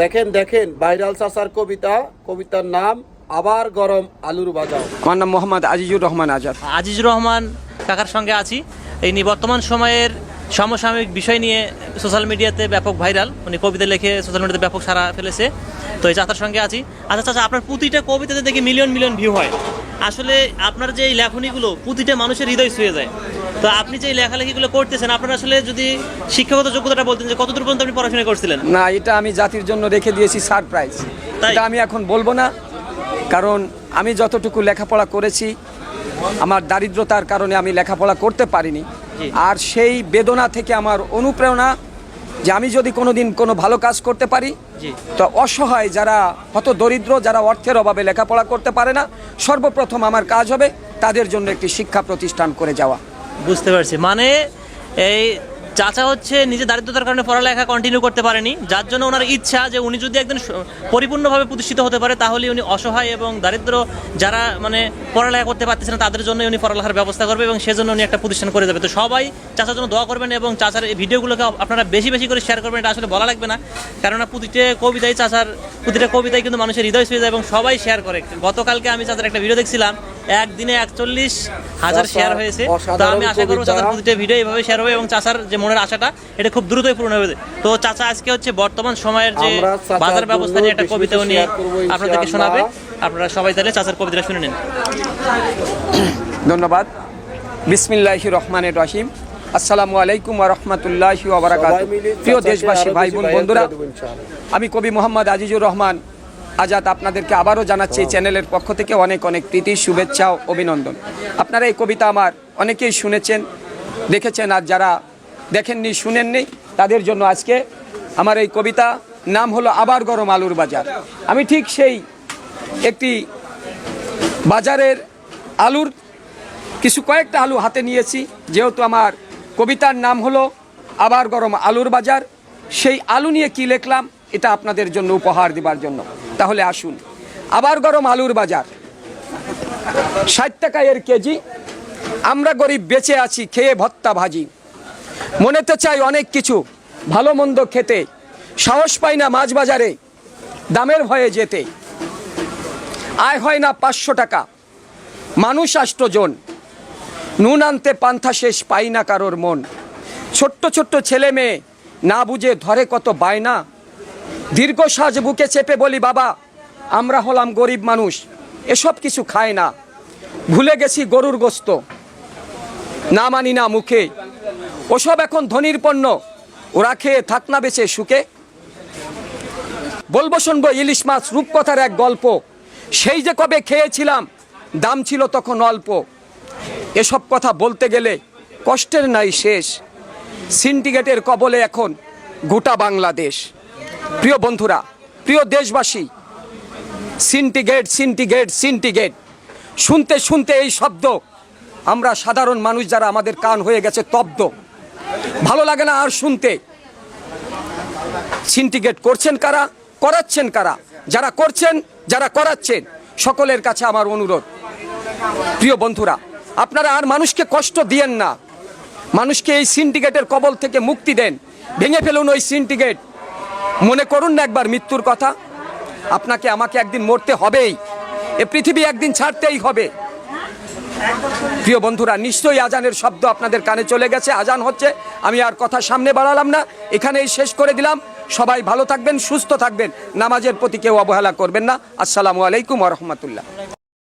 দেখেন দেখেন ভাইরাল চাচার কবিতা কবিতার নাম আবার গরম আলুর বাজার। আমার নাম মোহাম্মদ আজিজুর রহমান আজাদ। আজিজুর রহমান কাকার সঙ্গে আছি। এই নিয়ে বর্তমান সময়ের সমসাময়িক বিষয় নিয়ে সোশ্যাল মিডিয়াতে ব্যাপক ভাইরাল। উনি কবিতা লিখে সোশ্যাল মিডিয়াতে ব্যাপক সারা ফেলেছে। তো এই চাচার সঙ্গে আছি। আচ্ছা চাচা আপনার প্রতিটা কবিতাতে দেখি মিলিয়ন মিলিয়ন ভিউ হয়। আসলে আপনার যে লেখনীগুলো প্রতিটা মানুষের হৃদয় ছুঁয়ে যায়। তো আপনি যে লেখালেখিগুলো করতেছেন আপনার আসলে যদি শিক্ষাগত যোগ্যতাটা বলতেন যে কতদূর পর্যন্ত আপনি পড়াশোনা করছিলেন? না এটা আমি জাতির জন্য রেখে দিয়েছি সারপ্রাইজ। তাই? এটা আমি এখন বলব না কারণ আমি যতটুকু লেখাপড়া করেছি আমার দারিদ্রতার কারণে আমি লেখাপড়া করতে পারিনি। আর সেই বেদনা থেকে আমার অনুপ্রেরণা যে আমি যদি কোনোদিন কোনো ভালো কাজ করতে পারি তো অসহায় যারা হত দরিদ্র যারা অর্থের অভাবে লেখাপড়া করতে পারে না সর্বপ্রথম আমার কাজ হবে তাদের জন্য একটি শিক্ষা প্রতিষ্ঠান করে যাওয়া। বুঝতে পারছি। মানে এই চাচা হচ্ছে নিজে দারিদ্রতার কারণে পড়ালেখা কন্টিনিউ করতে পারেনি। যার জন্য ওনার ইচ্ছা যে উনি যদি একদিন পরিপূর্ণভাবে প্রতিষ্ঠিত হতে পারে, তাহলে উনি অসহায় এবং দারিদ্র যারা মানে পড়ালেখা করতে পারতেছে না, তাদের জন্য উনি পড়ালেখার ব্যবস্থা করবে এবং সেজন্য উনি একটা প্রতিষ্ঠান করে যাবে তো সবাই চাচার জন্য দোয়া করবেন এবং চাচার এই ভিডিওগুলোকে আপনারা বেশি বেশি করে শেয়ার করবেন, এটা আসলে বলা লাগবে না। কেননা প্রতিটা কবিতাই চাচার প্রতিটা কবিতাই কিন্তু মানুষের হৃদয় ছুঁয়ে যায় এবং সবাই শেয়ার করে। গতকালকে আমি চাচার একটা ভিডিও দেখছিলাম একদিনে একচল্লিশ হাজার শেয়ার হয়েছে। তো আমি আশা করব। চাচার প্রতিটা ভিডিও এইভাবে শেয়ার হবে এবং চাচার যে মনের আশাটা এটা খুব দ্রুতই পূরণ হবে। তো চাচা আজকে হচ্ছে বর্তমান সময়ের যে বাজার ব্যবস্থা নিয়ে একটা কবিতা উনি আপনাদেরকে শোনাবে। আপনারা সবাই তাহলে চাচার কবিতাটা শুনে নিন। ধন্যবাদ। বিসমিল্লাহ রহমানের রহিম। আসসালামু আলাইকুম রহমতুল্লাহ প্রিয় দেশবাসী ভাই বোন বন্ধুরা। আমি কবি মোহাম্মদ আজিজুর রহমান। আজাদ, আপনাদেরকে আবারও জানাচ্ছি এই চ্যানেলের পক্ষ থেকে অনেক অনেক প্রীতি, শুভেচ্ছা ও অভিনন্দন। আপনারা এই কবিতা আমার অনেকেই শুনেছেন, দেখেছেন, আর যারা দেখেননি, শুনেননি, তাদের জন্য আজকে আমার এই কবিতা নাম হলো আবার গরম আলুর বাজার। আমি ঠিক সেই একটি বাজারের আলুর কিছু কয়েকটা আলু হাতে নিয়েছি, যেহেতু আমার কবিতার নাম হলো আবার গরম আলুর বাজার। সেই আলু নিয়ে কি লিখলাম, এটা আপনাদের জন্য উপহার দেবার জন্য। তাহলে আসুন। আবার গরম আলুর বাজার। ষাট টাকা এর কেজি। আমরা গরিব বেঁচে আছি, খেয়ে ভত্তা ভাজি। মনেতে চাই অনেক কিছু, ভালো মন্দ খেতে। সাহস পাই না মাছ বাজারে, দামের ভয়ে যেতে। আয় হয় না পাঁচশো টাকা। মানুষ আষ্টজন। নুন আনতে পান্থা শেষ পাই না কারোর মন। ছোট্ট ছোট্ট ছেলে মেয়ে না বুঝে ধরে কত বায়না। দীর্ঘ সাজ বুকে চেপে বলি, বাবা, আমরা হলাম গরিব মানুষ, এসব কিছু খায় না। ভুলে গেছি গরুর গোস্ত। না মানি না মুখে। ওসব এখন ধনির পণ্য। ওরা খেয়ে থাক না বেছে সুখে। বলব, শুনব, ইলিশ মাছ রূপকথার এক গল্প। সেই যে কবে খেয়েছিলাম, দাম ছিল তখন অল্প। এসব কথা বলতে গেলে কষ্টের নাই শেষ। সিন্ডিকেটের কবলে এখন গোটা বাংলাদেশ। প্রিয় বন্ধুরা, প্রিয় দেশবাসী সিন্ডিকেট সিন্ডিকেট সিন্ডিকেট শুনতে শুনতে এই শব্দ, আমরা সাধারণ মানুষ যারা আমাদের কান হয়ে গেছে তব্দ ভালো লাগে না আর শুনতে। সিন্ডিকেট করছেন কারা? করাচ্ছেন কারা? যারা করছেন, যারা করাচ্ছেন, সকলের কাছে আমার অনুরোধ। প্রিয় বন্ধুরা, আপনারা আর মানুষকে কষ্ট দিয়েন না। মানুষকে এই সিন্ডিকেটের কবল থেকে মুক্তি দেন। ভেঙে ফেলুন ওই সিন্ডিকেট মনে করুন না একবার মৃত্যুর কথা। আপনাকে আমাকে একদিন মরতে হবেই। এ পৃথিবী একদিন ছাড়তেই হবে। প্রিয় বন্ধুরা, নিশ্চয়ই আজানের শব্দ আপনাদের কানে চলে গেছে। আজান হচ্ছে, আমি আর কথা সামনে বাড়ালাম না। এখানেই শেষ করে দিলাম। সবাই ভালো থাকবেন, সুস্থ থাকবেন। নামাজের প্রতি কেউ অবহেলা করবেন না। আসসালামু আলাইকুম রহমতুল্লাহ।